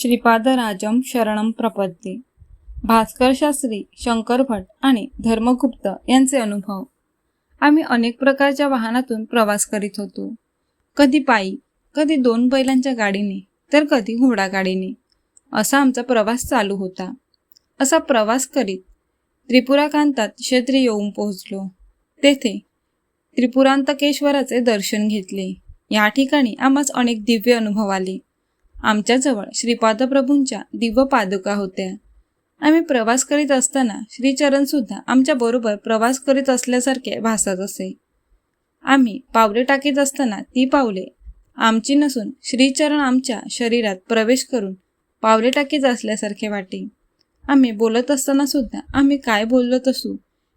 श्रीपादराजम शरणम प्रपत्ती भास्कर शास्त्री शंकर भट आणि धर्मगुप्त यांचे अनुभव. आम्ही अनेक प्रकारच्या वाहनातून प्रवास करीत होतो. कधी पायी कधी दोन बैलांच्या गाडीने तर कधी घोडागाडीने असा आमचा प्रवास चालू होता. असा प्रवास करीत त्रिपुराकांतात क्षेत्री येऊन पोहोचलो. तेथे त्रिपुरांतकेश्वराचे दर्शन घेतले. या ठिकाणी आम्हास अनेक दिव्य अनुभव आले. आमच्याजवळ श्रीपादप्रभूंच्या दिव्य पादुका होत्या. आम्ही प्रवास करीत असताना श्रीचरणसुद्धा आमच्याबरोबर प्रवास करीत असल्यासारखे भासत असे. आम्ही पावले टाकीत असताना ती पावले आमची नसून श्रीचरण आमच्या शरीरात प्रवेश करून पावले टाकीत असल्यासारखे वाटे. आम्ही बोलत असताना सुद्धा आम्ही काय बोलत असू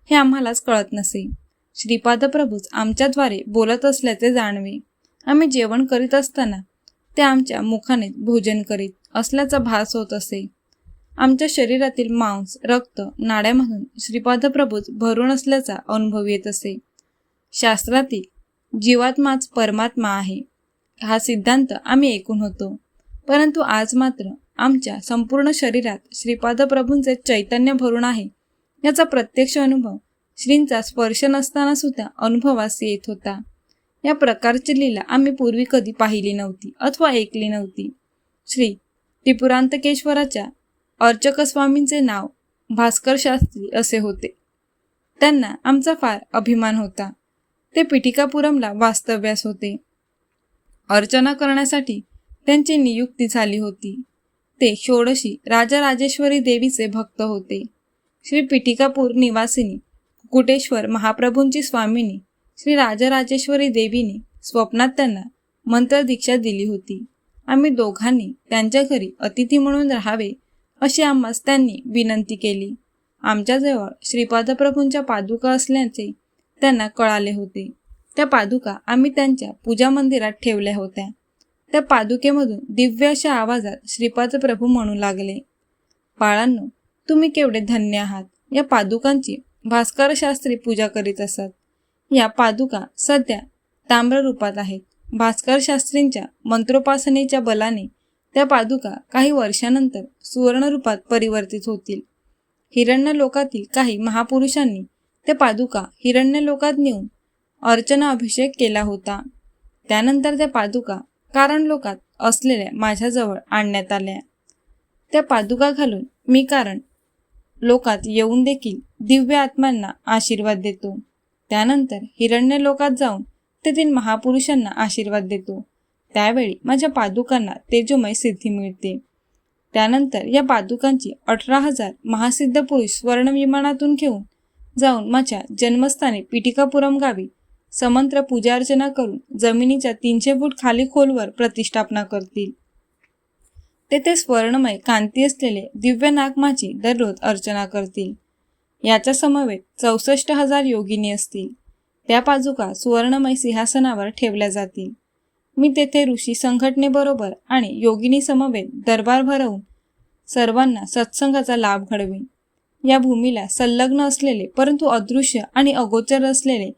हे आम्हालाच कळत नसे. श्रीपादप्रभूच आमच्याद्वारे बोलत असल्याचे जाणवे. आम्ही जेवण करीत असताना ते आमच्या मुखाने भोजन करीत असल्याचा भास होत असे. आमच्या शरीरातील मांस रक्त नाड्यामधून श्रीपादप्रभूच भरून असल्याचा अनुभव येत असे. शास्त्रातील जीवात्माच परमात्मा आहे हा सिद्धांत आम्ही ऐकून होतो. परंतु आज मात्र आमच्या संपूर्ण शरीरात श्रीपादप्रभूंचे चैतन्य भरून आहे याचा प्रत्यक्ष अनुभव श्रींचा स्पर्श नसताना सुद्धा अनुभवास येत होता. या प्रकारची लीला आम्ही पूर्वी कधी पाहिली नव्हती अथवा ऐकली नव्हती. श्री. त्रिपुरांतकेश्वराच्या अर्चक स्वामींचे नाव भास्कर शास्त्री असे होते. त्यांना आमचा फार अभिमान होता. ते पिटिकापुरमला वास्तव्यास होते. अर्चना करण्यासाठी त्यांची नियुक्ती झाली होती. ते षोडशी राजराजेश्वरी देवीचे भक्त होते. श्री पिटिकापूर निवासिनी कुटेश्वर महाप्रभूंची स्वामिनी श्री राजराजेश्वरी देवीने स्वप्नात त्यांना मंत्रदीक्षा दिली होती. आम्ही दोघांनी त्यांच्या घरी अतिथी म्हणून राहावे अशी आम्हास त्यांनी विनंती केली. आमच्याजवळ श्रीपादप्रभूंच्या पादुका असल्याचे त्यांना कळाले होते. त्या पादुका आम्ही त्यांच्या पूजा मंदिरात ठेवल्या होत्या. त्या पादुकेमधून दिव्य अशा आवाजात श्रीपाद प्रभू म्हणू लागले बाळांनो तुम्ही केवढे धन्य आहात. या पादुकांची भास्करशास्त्री पूजा करीत असत. या पादुका सध्या ताम्र रूपात आहेत. भास्कर शास्त्रींच्या मंत्रोपासनेच्या बलाने त्या पादुका काही वर्षानंतर सुवर्ण रूपात परिवर्तित होतील. हिरण्य लोकातील काही महापुरुषांनी त्या पादुका हिरण्य लोकात नेऊन अर्चना अभिषेक केला होता. त्यानंतर त्या पादुका कारण लोकात असलेल्या माझ्याजवळ आणण्यात आल्या. त्या पादुका घालून मी कारण लोकात येऊन देखील दिव्य आत्म्यांना आशीर्वाद देतो. त्यानंतर हिरण्य लोकात जाऊन तेथील महापुरुषांना आशीर्वाद देतो. त्यावेळी माझ्या पादुकांना तेजोमय सिद्धी मिळते. त्यानंतर या पादुकांची अठरा हजार महासिद्ध पुरुष स्वर्ण विमानातून घेऊन जाऊन माझ्या जन्मस्थानी पिटिकापुरम गावी समंत्र पूजार्चना करून जमिनीच्या तीनशे फूट खाली खोलवर प्रतिष्ठापना करतील. तेथे स्वर्णमय कांती असलेले दिव्य नागमाची दररोज अर्चना करतील. याच्या समवेत चौसष्ट हजार योगिनी असतील. त्या पाजुका सुवर्णमय सिंहासनावर ठेवल्या जातील. मी तेथे ऋषी संघटनेबरोबर आणि योगिनी समवेत दरबार भरवून सर्वांना सत्संगाचा लाभ घडवीन. या भूमीला संलग्न असलेले परंतु अदृश्य आणि अगोचर असलेले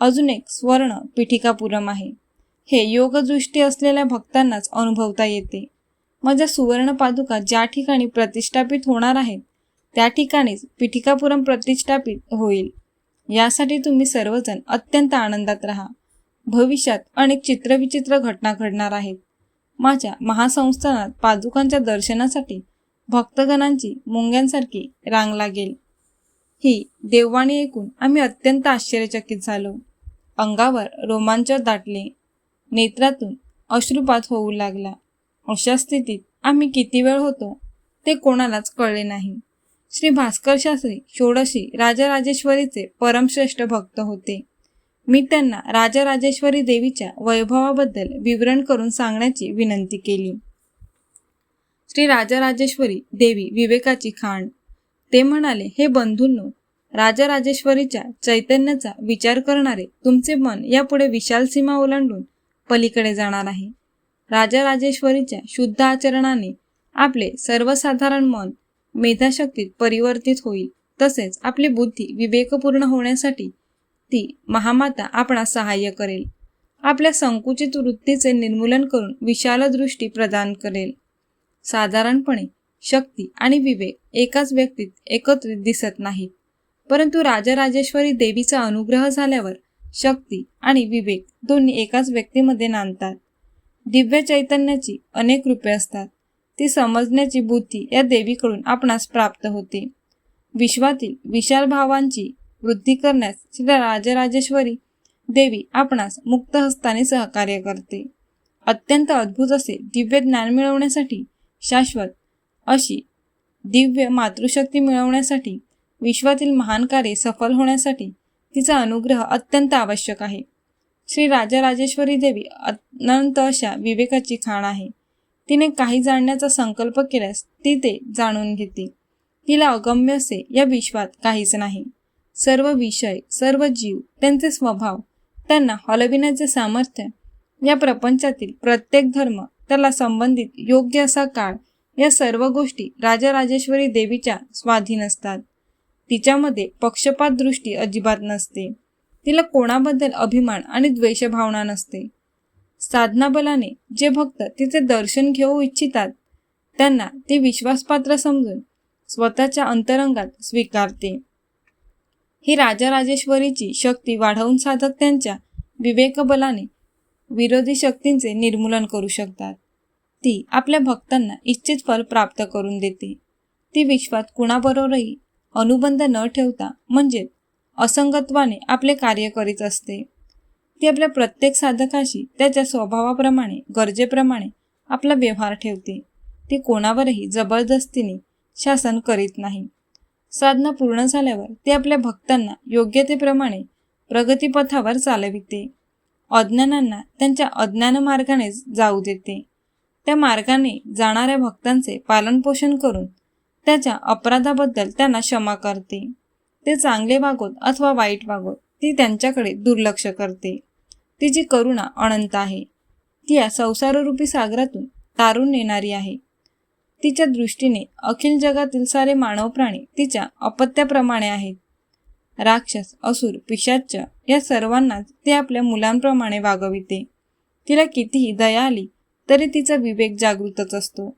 अजून एक स्वर्ण पिठिकापुरम आहे. हे योगदृष्टी असलेल्या भक्तांनाच अनुभवता येते. माझ्या सुवर्ण पादुका ज्या ठिकाणी प्रतिष्ठापित होणार आहेत त्या ठिकाणीच पिठिकापुरम प्रतिष्ठापित होईल. यासाठी तुम्ही सर्वजण अत्यंत आनंदात राहा. भविष्यात अनेक चित्रविचित्र घटना घडणार आहेत. माझ्या महासंस्थानात पादुकांच्या दर्शनासाठी भक्तगणांची मुंग्यांसारखी रांग लागेल. ही देववाणी ऐकून आम्ही अत्यंत आश्चर्यचकित झालो. अंगावर रोमांच दाटले. नेत्रातून अश्रुपात होऊ लागला. अशा स्थितीत आम्ही किती वेळ होतो ते कोणालाच कळले नाही. श्री भास्कर शास्त्री षोडशी राजराजेश्वरीचे परमश्रेष्ठ भक्त होते. मी त्यांना राजराजेश्वरी देवीच्या वैभवाबद्दल विवरण करून सांगण्याची विनंती केली. श्री राजराजेश्वरी देवी विवेकाची खाण. ते म्हणाले हे बंधूंनो राजराजेश्वरीच्या चैतन्याचा विचार करणारे तुमचे मन यापुढे विशाल सीमा ओलांडून पलीकडे जाणार आहे. राजराजेश्वरीच्या शुद्ध आचरणाने आपले सर्वसाधारण मन मेधाशक्तीत परिवर्तित होईल. तसेच आपली बुद्धी विवेकपूर्ण होण्यासाठी ती महामाता आपणास सहाय्य करेल. आपल्या संकुचित वृत्तीचे निर्मूलन करून विशाल दृष्टी प्रदान करेल. साधारणपणे शक्ती आणि विवेक एकाच व्यक्तीत एकत्रित दिसत नाहीत. परंतु राजराजेश्वरी देवीचा अनुग्रह झाल्यावर शक्ती आणि विवेक दोन्ही एकाच व्यक्तीमध्ये नांदतात. दिव्य चैतन्याची अनेक रूपे असतात. ती समजण्याची बुद्धी या देवीकडून आपणास प्राप्त होते. विश्वातील विशाल भावांची वृद्धी करण्यास श्री राजराजेश्वरी देवी आपणास मुक्त हस्ताने सहकार्य करते. अत्यंत अद्भुत असे दिव्य ज्ञान मिळवण्यासाठी शाश्वत अशी दिव्य मातृशक्ती मिळवण्यासाठी विश्वातील महान कार्य सफल होण्यासाठी तिचा अनुग्रह अत्यंत आवश्यक आहे. श्री राजराजेश्वरी देवी अनंत अशा विवेकाची खाण आहे. तिने काही जाणण्याचा संकल्प केल्यास ती ते जाणून घेते तिला अगम्य असे या विश्वात काहीच नाही. सर्व विषय सर्व जीव त्यांचे स्वभाव त्यांना हलविण्याचे सामर्थ्य या प्रपंचातील प्रत्येक धर्म त्याला संबंधित योग्य असा काळ या सर्व गोष्टी राजराजेश्वरी देवीच्या स्वाधीन असतात. तिच्यामध्ये पक्षपात दृष्टी अजिबात नसते. तिला कोणाबद्दल अभिमान आणि द्वेषभावना नसते. साधनाबलाने जे भक्त तिचे दर्शन घेऊ इच्छितात त्यांना ती विश्वासपात्र समजून स्वतःच्या अंतरंगात स्वीकारते. ही राजराजेश्वरीची शक्ती वाढवून साधक त्यांच्या विवेकबलाने विरोधी शक्तींचे निर्मूलन करू शकतात. ती आपल्या भक्तांना इच्छित फल प्राप्त करून देते. ती विश्वात कुणाबरोबरही अनुबंध न ठेवता म्हणजे असंगत्वाने आपले कार्य करीत असते. ती आपल्या प्रत्येक साधकाशी त्याच्या स्वभावाप्रमाणे गरजेप्रमाणे आपला व्यवहार ठेवते. ती कोणावरही जबरदस्तीने शासन करीत नाही. साधना पूर्ण झाल्यावर ते आपल्या भक्तांना योग्यतेप्रमाणे प्रगतीपथावर चालविते. अज्ञानांना त्यांच्या अज्ञान मार्गाने जाऊ देते. त्या मार्गाने जाणाऱ्या भक्तांचे पालनपोषण करून त्याच्या अपराधाबद्दल त्यांना क्षमा करते. ते चांगले वागोत अथवा वाईट वागोत ती त्यांच्याकडे दुर्लक्ष करते. तिची करुणा अनंत आहे ती या संसाररूपी सागरातून तारून नेणारी आहे. तिच्या दृष्टीने अखिल जगातील सारे मानव प्राणी तिच्या अपत्याप्रमाणे आहेत. राक्षस असुर पिशाच्च या सर्वांनाच ते आपल्या मुलांप्रमाणे वागविते. तिला कितीही दया आली तरी तिचा विवेक जागृतच असतो.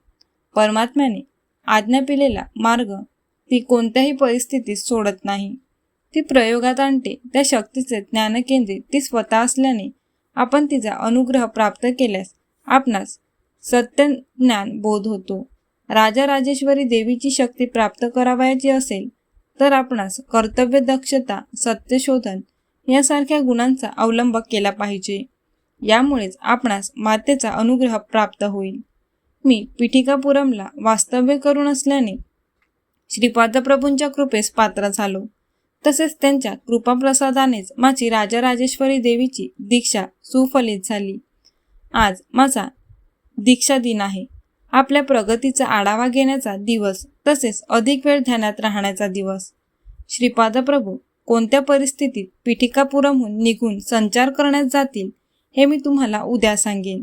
परमात्म्याने आज्ञा पिलेला मार्ग ती कोणत्याही परिस्थितीत सोडत नाही. ती प्रयोगात आणते. त्या शक्तीचे ज्ञानकेंद्रित ती स्वतः असल्याने आपण तिचा अनुग्रह प्राप्त केल्यास आपणास सत्य ज्ञान बोध होतो. राजा राजेश्वरी देवीची शक्ती प्राप्त करावयाची असेल तर आपणास कर्तव्य दक्षता सत्यशोधन यासारख्या गुणांचा अवलंब केला पाहिजे. यामुळेच आपणास मातेचा अनुग्रह प्राप्त होईल. मी पिठिकापुरमला वास्तव्य करून असल्याने श्रीपादप्रभूंच्या कृपेस पात्र झालो. तसेच त्यांच्या कृपाप्रसादानेच माझी राजराजेश्वरी देवीची दीक्षा सुफलित झाली. आज माझा दीक्षा दिन आहे. आपल्या प्रगतीचा आढावा घेण्याचा दिवस तसेच अधिक वेळ ध्यानात राहण्याचा दिवस. श्रीपाद प्रभू कोणत्या परिस्थितीत पीठिकापुरमहून निघून संचार करण्यात जातील हे मी तुम्हाला उद्या सांगेन.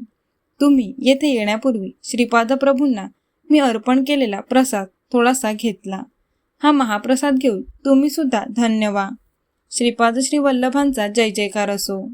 तुम्ही येथे येण्यापूर्वी श्रीपाद प्रभूंना मी अर्पण केलेला प्रसाद थोडासा घेतला. हा महाप्रसाद घेऊन तुम्ही सुद्धा धन्य व्हा श्रीपाद श्री वल्लभांचा जय जयकार असो.